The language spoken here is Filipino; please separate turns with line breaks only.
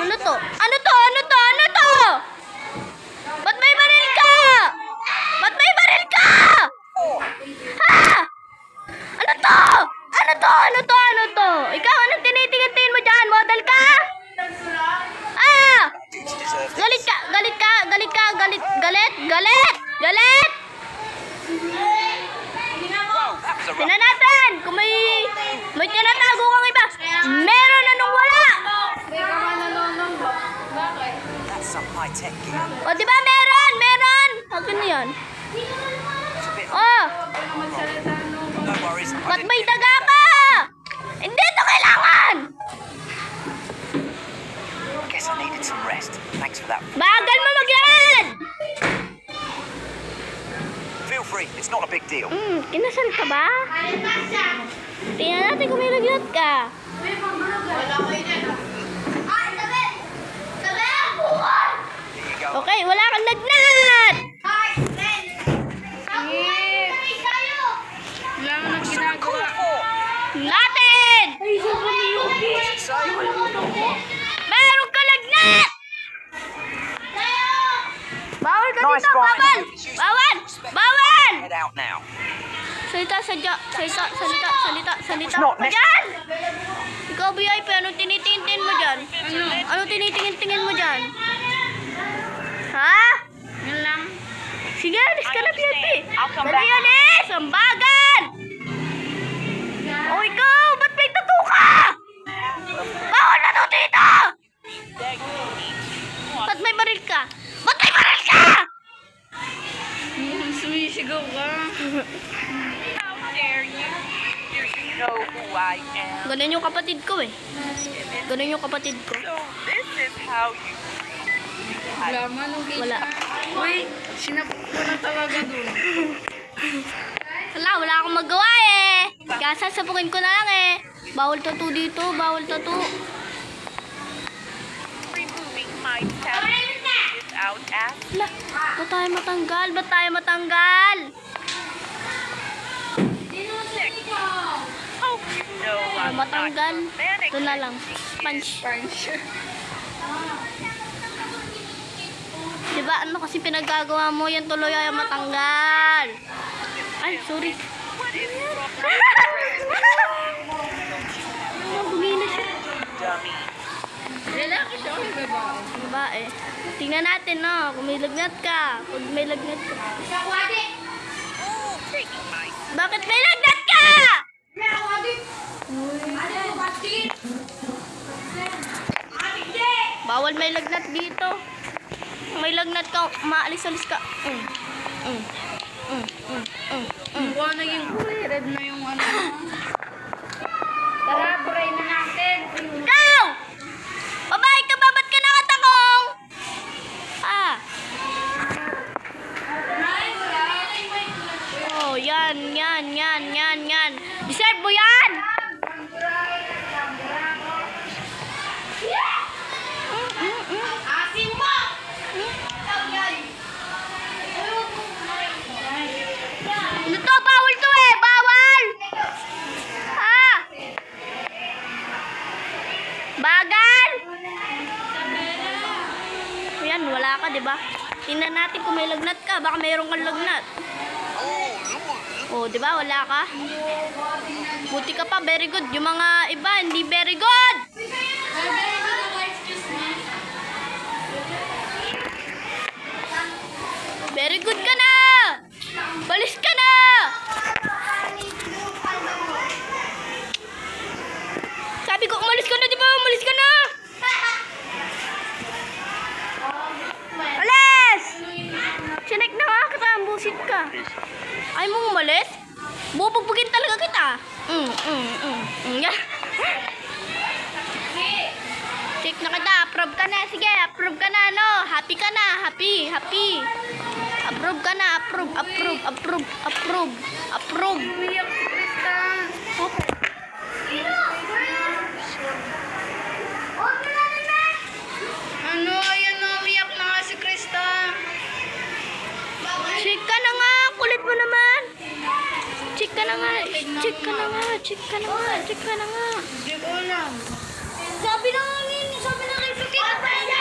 Ano to? Ano to? Ano to? Ano to? Ba't may baril ka? Ba't may baril ka? Ha? Ano to? Ano to? Ano to? Ano to? Ikaw, anong tinitingin-tingin mo dyan? Model ka? Ah! Galit ka, galit ka, galit ka, galit, galit, galit, galit! Tingnan natin kung may, may tinatago kang iba. Meron na nung wala.
That's some high-tech gear.
O, di ba meron? Meron! Akin na yan. Oh, ba't may daga ka? Hindi ito kailangan!
Guess I needed some rest. Thanks for that.
Bagal mo magyakad!
Feel free. It's not a big deal.
Hmm, kinasal ka ba? Tingnan natin kung may lagnat ka.
Here you go.
Okay, wala kang lagnat!
Now.
Salita, salita, salita, salita, salita.
It's not
Ka dyan! Ikaw, VIP, anong tinitingin mo dyan? Ano? Anong tinitingin-tingin mo dyan? Ha? Yun lang. Sige, alis ka na, VIP. Dali, alis! Ang bagal! O, ikaw, ba't may tattoo ka? Bawal na
know who I am?
Ganun yung kapatid ko eh. Ganun yung kapatid ko.
So this is how you
Wala man nung
Wala.
Uy, sinapot ko na talaga dun.
Wala, wala akong magawa eh. Kaya sasapukin ko na lang eh. Bawal tattoo dito, bawal tattoo.
removing my tattoo without asking.
Wala, ba't tayo matanggal? Ba't tayo matanggal?
Hope you
Matanggal. Ito na lang. Punch.
Punch.
Diba ano kasi pinagagawa mo? Yan tuloy ay matanggal. Ay, sorry. Ano, bumili siya.
Lalaki siya o babae?
Babae. Tingnan natin no, kung may lagnat ka. Pag may lagnat ka. Bakit may lagnat Bawal may lagnat dito. May lagnat ka, maalis-alis ka. Mm. Mm. Mm. Mm. Mm. Mm.
Mukha naging kulay red na yung ano. Tara, try na natin.
Ikaw! Babae ka ba? Ba't ka nakatakong? Ah. Oh, yan, yan, yan, yan, yan. Deserve mo yan! Ka, di ba? Tingnan natin kung may lagnat ka. Baka mayroon kang lagnat. Oh, di ba? Wala ka? Buti ka pa, very good. Yung mga iba, hindi very good! Very good ka na! Balis ka na! Sabi ko, umalis ka na, di ba? Umalis ka na! Alis! Sinek na nga kita, busit Ay mo umalis? Bubugbugin talaga kita. Mm, mm, mm, mm. Yan. Check na kita, approve ka na. Sige, approve ka na, no? Happy ka na, happy, happy. Approve ka na, approve, approve, approve, approve, approve.
Umiyak si Krista. Ano, ayan na, umiyak na nga si Krista.
Check ka na nga, kulit mo naman. Check ka na nga, check ka na nga, check ka na nga, check ka na nga.
Hindi ko alam.
Sabi na nga, sabi na kay